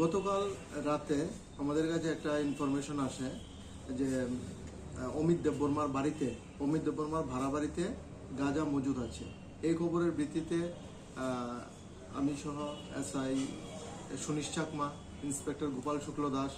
গতকাল রাতে আমাদের কাছে একটা ইনফরমেশন আসে যে অমিত দেববর্মার বাড়িতে, অমিত দেববর্মার ভাড়া বাড়িতে গাঁজা মজুদ আছে। এই খবরের ভিত্তিতে আমি সহ এসআই সুনীশ চাকমা, ইন্সপেক্টর গোপাল শুক্ল দাস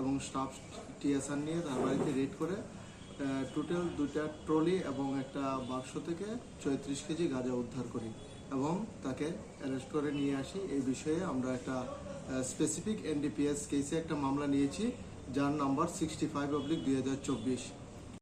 এবং স্টাফ টিএসআর নিয়ে তার বাড়িতে রেড করে টোটাল দুইটা ট্রলি এবং একটা বাক্স থেকে চৌত্রিশ কেজি গাঁজা উদ্ধার করি। এবং তাকে অ্যারেস্ট করে নিয়ে আসি। এই বিষয়ে আমরা একটা স্পেসিফিক এনডিপিএস কেসে একটা মামলা নিয়েছি, যার নাম্বার সিক্সটি ফাইভ অব্লিক দুই হাজার চব্বিশ।